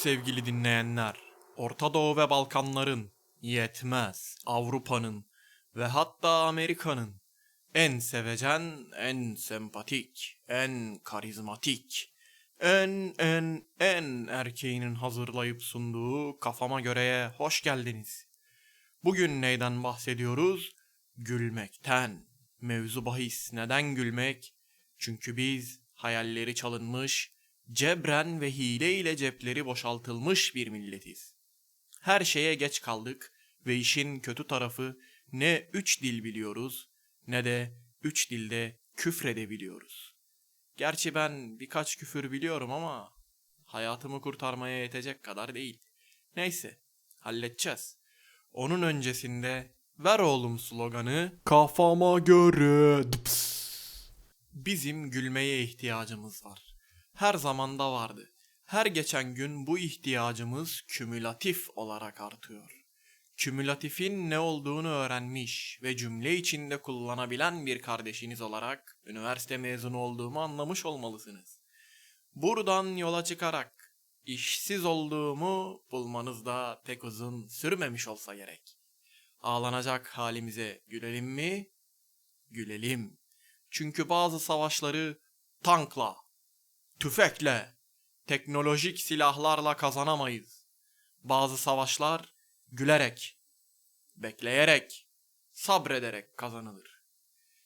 sevgili dinleyenler. Orta Doğu ve Balkanların, yetmez Avrupa'nın ve hatta Amerika'nın en sevecen, en sempatik, en karizmatik, en en en erkeğinin hazırlayıp sunduğu kafama göreye hoş geldiniz. Bugün neyden bahsediyoruz? Gülmekten. Mevzu bahis neden gülmek? Çünkü biz hayalleri çalınmış, cebren ve hile ile cepleri boşaltılmış bir milletiz. Her şeye geç kaldık ve işin kötü tarafı ne üç dil biliyoruz ne de üç dilde küfredebiliyoruz. Gerçi ben birkaç küfür biliyorum ama hayatımı kurtarmaya yetecek kadar değil. Neyse, halledeceğiz. Onun öncesinde ver oğlum sloganı kafama göre dıps. Bizim gülmeye ihtiyacımız var. Her zamanda vardı. Her geçen gün bu ihtiyacımız kümülatif olarak artıyor. Kümülatifin ne olduğunu öğrenmiş ve cümle içinde kullanabilen bir kardeşiniz olarak üniversite mezunu olduğumu anlamış olmalısınız. Buradan yola çıkarak işsiz olduğumu bulmanız da pek uzun sürmemiş olsa gerek. Ağlanacak halimize gülelim mi? Gülelim. Çünkü bazı savaşları tankla, tüfekle, teknolojik silahlarla kazanamayız. Bazı savaşlar gülerek, bekleyerek, sabrederek kazanılır.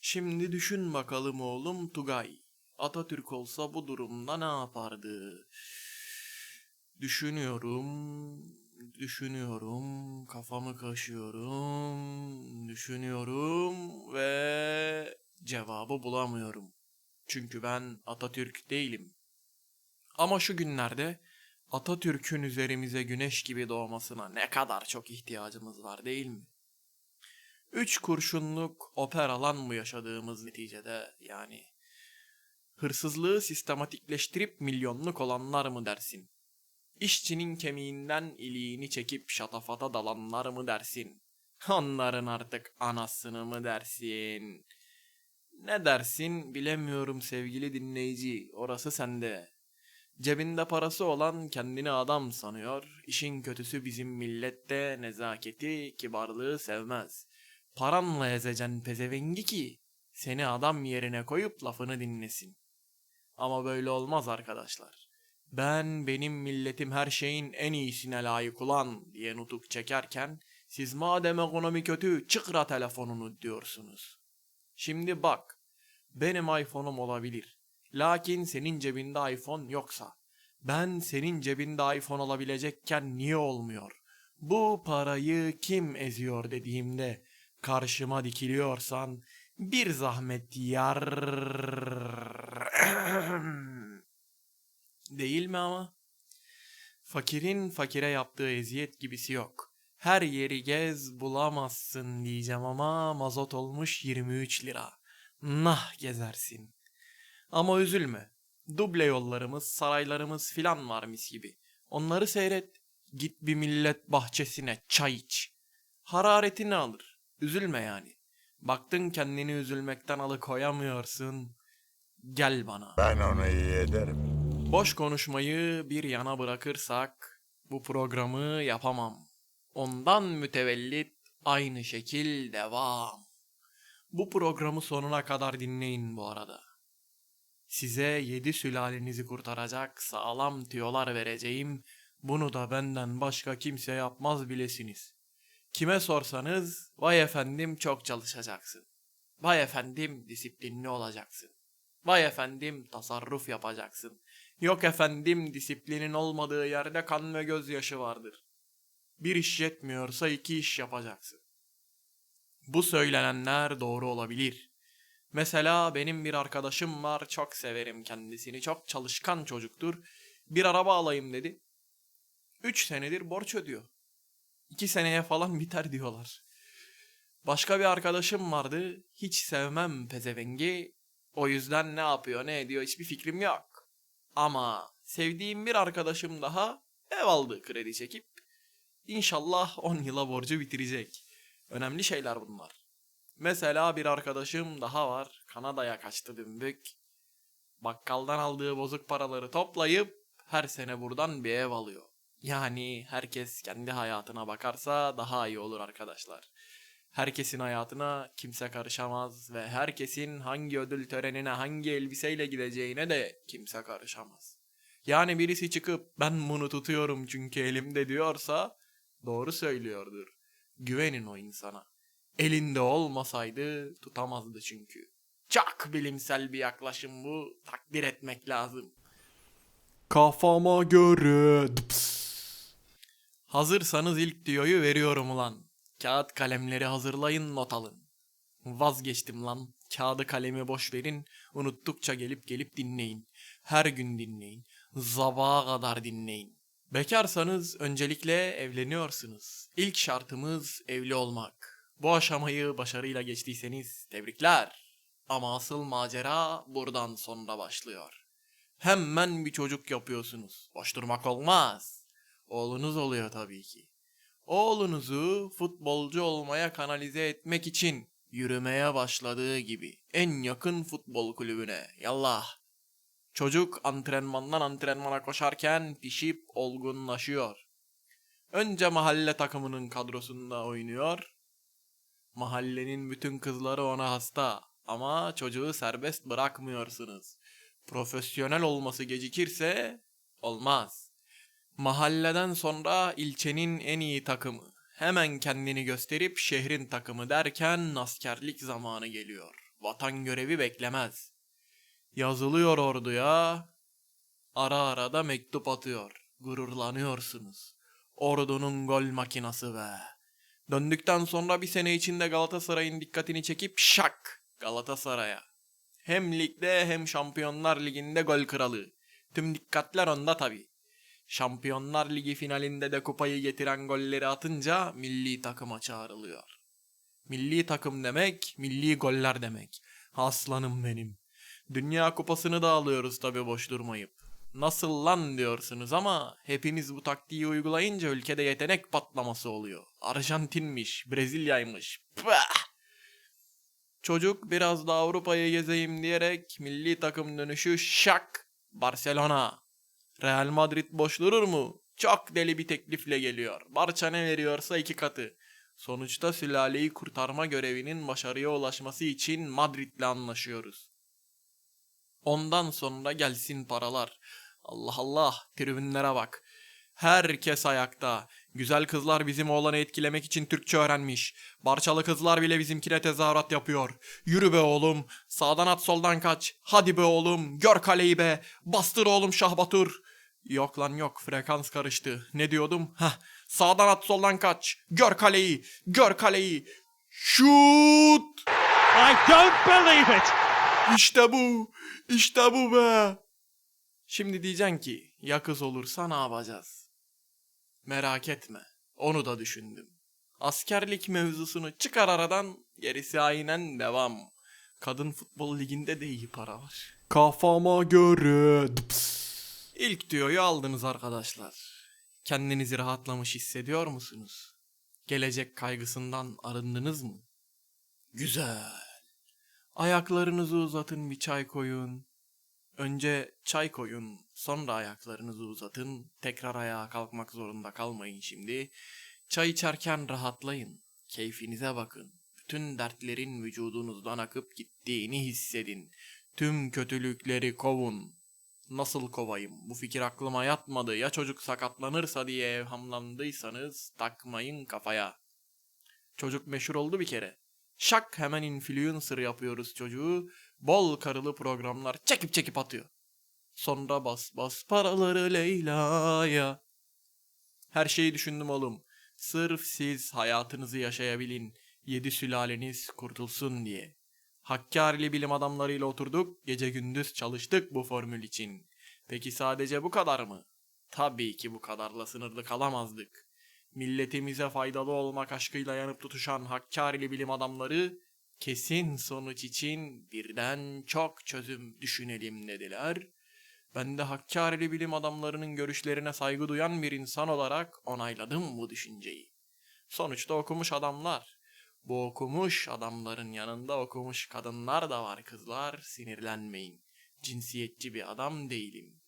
Şimdi düşün bakalım oğlum Tugay. Atatürk olsa bu durumda ne yapardı? Düşünüyorum, düşünüyorum, kafamı kaşıyorum, düşünüyorum ve cevabı bulamıyorum. Çünkü ben Atatürk değilim. Ama şu günlerde Atatürk'ün üzerimize güneş gibi doğmasına ne kadar çok ihtiyacımız var değil mi? Üç kurşunluk operalan mı yaşadığımız neticede yani? Hırsızlığı sistematikleştirip milyonluk olanlar mı dersin? İşçinin kemiğinden iliğini çekip şatafata dalanlar mı dersin? Onların artık anasını mı dersin? Ne dersin bilemiyorum sevgili dinleyici. Orası sende. Cebinde parası olan kendini adam sanıyor. İşin kötüsü bizim millette nezaketi, kibarlığı sevmez. Paranla ezeceksin pezevengi ki seni adam yerine koyup lafını dinlesin. Ama böyle olmaz arkadaşlar. Ben benim milletim her şeyin en iyisine layık ulan diye nutuk çekerken siz madem ekonomi kötü çıkra telefonunu diyorsunuz. Şimdi bak benim iPhone'um olabilir. Lakin senin cebinde iPhone yoksa ben senin cebinde iPhone olabilecekken niye olmuyor? Bu parayı kim eziyor dediğimde karşıma dikiliyorsan bir zahmet yar Değil mi ama? Fakirin fakire yaptığı eziyet gibisi yok. Her yeri gez bulamazsın diyeceğim ama mazot olmuş 23 lira. Nah gezersin. Ama üzülme. Duble yollarımız, saraylarımız filan var mis gibi. Onları seyret. Git bir millet bahçesine çay iç. Hararetini alır. Üzülme yani. Baktın kendini üzülmekten alıkoyamıyorsun. Gel bana. Ben onu iyi ederim. Boş konuşmayı bir yana bırakırsak bu programı yapamam. Ondan mütevellit aynı şekil devam. Bu programı sonuna kadar dinleyin bu arada. Size yedi sülalenizi kurtaracak sağlam tüyolar vereceğim. Bunu da benden başka kimse yapmaz bilesiniz. Kime sorsanız vay efendim çok çalışacaksın. Vay efendim disiplinli olacaksın. Vay efendim tasarruf yapacaksın. Yok efendim disiplinin olmadığı yerde kan ve gözyaşı vardır. Bir iş yetmiyorsa iki iş yapacaksın. Bu söylenenler doğru olabilir. Mesela benim bir arkadaşım var çok severim kendisini çok çalışkan çocuktur. Bir araba alayım dedi. Üç senedir borç ödüyor. İki seneye falan biter diyorlar. Başka bir arkadaşım vardı. Hiç sevmem pezevengi. O yüzden ne yapıyor ne ediyor hiçbir fikrim yok. Ama sevdiğim bir arkadaşım daha ev aldı kredi çekip. İnşallah 10 yıla borcu bitirecek. Önemli şeyler bunlar. Mesela bir arkadaşım daha var. Kanada'ya kaçtı dümbük. Bakkaldan aldığı bozuk paraları toplayıp her sene buradan bir ev alıyor. Yani herkes kendi hayatına bakarsa daha iyi olur arkadaşlar. Herkesin hayatına kimse karışamaz ve herkesin hangi ödül törenine hangi elbiseyle gideceğine de kimse karışamaz. Yani birisi çıkıp ben bunu tutuyorum çünkü elimde diyorsa doğru söylüyordur. Güvenin o insana. Elinde olmasaydı tutamazdı çünkü. Çok bilimsel bir yaklaşım bu. Takdir etmek lazım. Kafama göre. Hazırsanız ilk diyoyu veriyorum ulan. Kağıt kalemleri hazırlayın not alın. Vazgeçtim lan. Kağıdı kalemi boş verin. Unuttukça gelip gelip dinleyin. Her gün dinleyin. Zabağa kadar dinleyin. Bekarsanız öncelikle evleniyorsunuz. İlk şartımız evli olmak. Bu aşamayı başarıyla geçtiyseniz tebrikler. Ama asıl macera buradan sonra başlıyor. Hemen bir çocuk yapıyorsunuz. Boş durmak olmaz. Oğlunuz oluyor tabii ki. Oğlunuzu futbolcu olmaya kanalize etmek için yürümeye başladığı gibi en yakın futbol kulübüne yallah. Çocuk antrenmandan antrenmana koşarken pişip olgunlaşıyor. Önce mahalle takımının kadrosunda oynuyor. Mahallenin bütün kızları ona hasta ama çocuğu serbest bırakmıyorsunuz. Profesyonel olması gecikirse olmaz. Mahalleden sonra ilçenin en iyi takımı. Hemen kendini gösterip şehrin takımı derken askerlik zamanı geliyor. Vatan görevi beklemez. Yazılıyor orduya. Ara ara da mektup atıyor. Gururlanıyorsunuz. Ordunun gol makinası be. Döndükten sonra bir sene içinde Galatasaray'ın dikkatini çekip şak Galatasaray'a. Hem ligde hem Şampiyonlar Ligi'nde gol kralı. Tüm dikkatler onda tabi. Şampiyonlar Ligi finalinde de kupayı getiren golleri atınca milli takıma çağrılıyor. Milli takım demek, milli goller demek. Aslanım benim. Dünya kupasını da alıyoruz tabi boş durmayıp. Nasıl lan diyorsunuz ama hepiniz bu taktiği uygulayınca ülkede yetenek patlaması oluyor. Arjantinmiş, Brezilya'ymış. Pah! Çocuk biraz da Avrupa'yı gezeyim diyerek milli takım dönüşü şak Barcelona. Real Madrid boş durur mu? Çok deli bir teklifle geliyor. Barça ne veriyorsa iki katı. Sonuçta sülaleyi kurtarma görevinin başarıya ulaşması için Madrid'le anlaşıyoruz. Ondan sonra gelsin paralar. Allah Allah tribünlere bak. Herkes ayakta. Güzel kızlar bizim oğlanı etkilemek için Türkçe öğrenmiş. Barçalı kızlar bile bizimkine tezahürat yapıyor. Yürü be oğlum. Sağdan at soldan kaç. Hadi be oğlum. Gör kaleyi be. Bastır oğlum Şahbatur. Yok lan yok frekans karıştı. Ne diyordum? Hah. Sağdan at soldan kaç. Gör kaleyi. Gör kaleyi. Şut. I don't believe it! İşte bu. İşte bu be. Şimdi diyeceksin ki ya kız olursa ne yapacağız? Merak etme. Onu da düşündüm. Askerlik mevzusunu çıkar aradan gerisi aynen devam. Kadın futbol liginde de iyi para var. Kafama göre. İlk diyoyu aldınız arkadaşlar. Kendinizi rahatlamış hissediyor musunuz? Gelecek kaygısından arındınız mı? Güzel. Ayaklarınızı uzatın bir çay koyun. Önce çay koyun, sonra ayaklarınızı uzatın. Tekrar ayağa kalkmak zorunda kalmayın şimdi. Çay içerken rahatlayın. Keyfinize bakın. Bütün dertlerin vücudunuzdan akıp gittiğini hissedin. Tüm kötülükleri kovun. Nasıl kovayım? Bu fikir aklıma yatmadı. Ya çocuk sakatlanırsa diye evhamlandıysanız takmayın kafaya. Çocuk meşhur oldu bir kere. Şak hemen influencer yapıyoruz çocuğu. Bol karılı programlar çekip çekip atıyor. Sonra bas bas paraları Leyla'ya. Her şeyi düşündüm oğlum. Sırf siz hayatınızı yaşayabilin. Yedi sülaleniz kurtulsun diye. Hakkari'li bilim adamlarıyla oturduk. Gece gündüz çalıştık bu formül için. Peki sadece bu kadar mı? Tabii ki bu kadarla sınırlı kalamazdık milletimize faydalı olmak aşkıyla yanıp tutuşan Hakkari'li bilim adamları kesin sonuç için birden çok çözüm düşünelim dediler. Ben de Hakkari'li bilim adamlarının görüşlerine saygı duyan bir insan olarak onayladım bu düşünceyi. Sonuçta okumuş adamlar. Bu okumuş adamların yanında okumuş kadınlar da var kızlar, sinirlenmeyin. Cinsiyetçi bir adam değilim.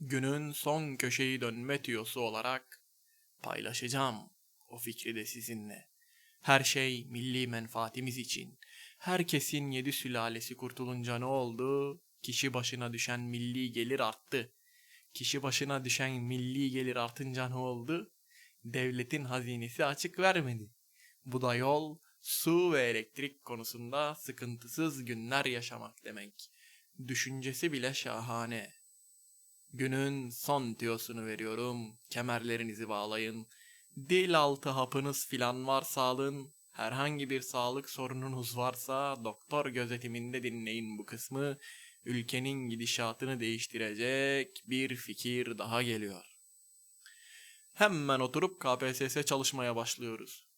Günün son köşeyi dönme tüyosu olarak paylaşacağım o fikri de sizinle. Her şey milli menfaatimiz için. Herkesin yedi sülalesi kurtulunca ne oldu? Kişi başına düşen milli gelir arttı. Kişi başına düşen milli gelir artınca ne oldu? Devletin hazinesi açık vermedi. Bu da yol, su ve elektrik konusunda sıkıntısız günler yaşamak demek. Düşüncesi bile şahane. Günün son tüyosunu veriyorum. Kemerlerinizi bağlayın. Dil altı hapınız filan varsa alın. Herhangi bir sağlık sorununuz varsa doktor gözetiminde dinleyin bu kısmı. Ülkenin gidişatını değiştirecek bir fikir daha geliyor. Hemen oturup KPSS çalışmaya başlıyoruz.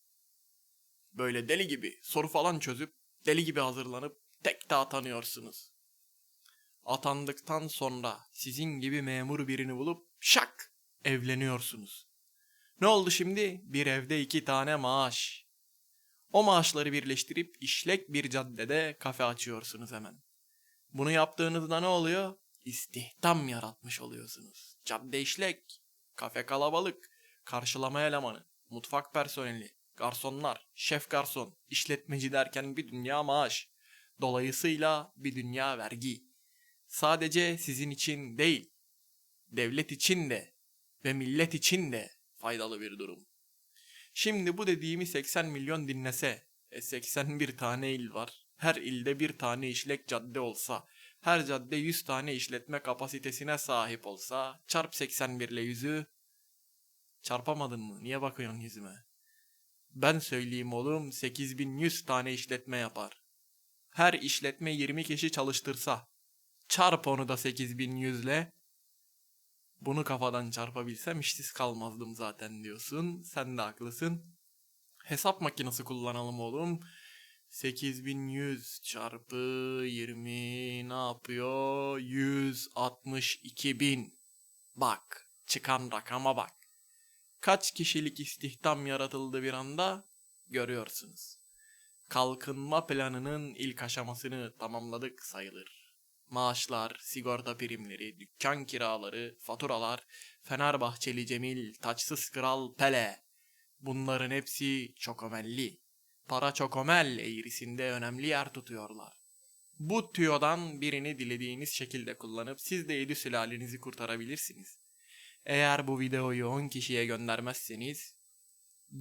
Böyle deli gibi soru falan çözüp deli gibi hazırlanıp tek de atanıyorsunuz. Atandıktan sonra sizin gibi memur birini bulup şak evleniyorsunuz. Ne oldu şimdi? Bir evde iki tane maaş. O maaşları birleştirip işlek bir caddede kafe açıyorsunuz hemen. Bunu yaptığınızda ne oluyor? İstihdam yaratmış oluyorsunuz. Cadde işlek, kafe kalabalık, karşılama elemanı, mutfak personeli, garsonlar, şef garson, işletmeci derken bir dünya maaş. Dolayısıyla bir dünya vergi. Sadece sizin için değil, devlet için de ve millet için de faydalı bir durum. Şimdi bu dediğimi 80 milyon dinlese, e 81 tane il var. Her ilde bir tane işlek cadde olsa, her cadde 100 tane işletme kapasitesine sahip olsa, çarp 81 ile 100'ü çarpamadın mı? Niye bakıyorsun yüzüme? Ben söyleyeyim oğlum 8100 tane işletme yapar. Her işletme 20 kişi çalıştırsa, çarp onu da 8100 ile bunu kafadan çarpabilsem işsiz kalmazdım zaten diyorsun. Sen de haklısın. Hesap makinesi kullanalım oğlum. 8100 çarpı 20 ne yapıyor? 162 bin. Bak çıkan rakama bak. Kaç kişilik istihdam yaratıldı bir anda görüyorsunuz. Kalkınma planının ilk aşamasını tamamladık sayılır maaşlar, sigorta primleri, dükkan kiraları, faturalar, Fenerbahçeli Cemil, taçsız kral Pele. Bunların hepsi çokomelli. Para çokomel eğrisinde önemli yer tutuyorlar. Bu tüyodan birini dilediğiniz şekilde kullanıp siz de yedi sülalenizi kurtarabilirsiniz. Eğer bu videoyu 10 kişiye göndermezseniz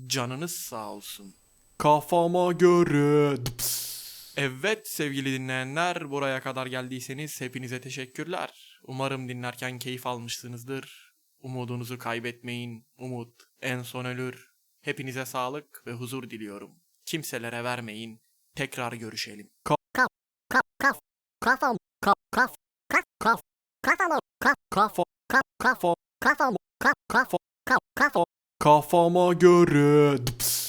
canınız sağ olsun. Kafama göre dıps. Evet sevgili dinleyenler buraya kadar geldiyseniz hepinize teşekkürler. Umarım dinlerken keyif almışsınızdır. Umudunuzu kaybetmeyin. Umut en son ölür. Hepinize sağlık ve huzur diliyorum. Kimselere vermeyin. Tekrar görüşelim. kaf kaf kafam kaf kaf kaf kaf kafam kaf kaf kaf kaf kafam kaf kaf kaf kaf kaf Kafama göre dıps.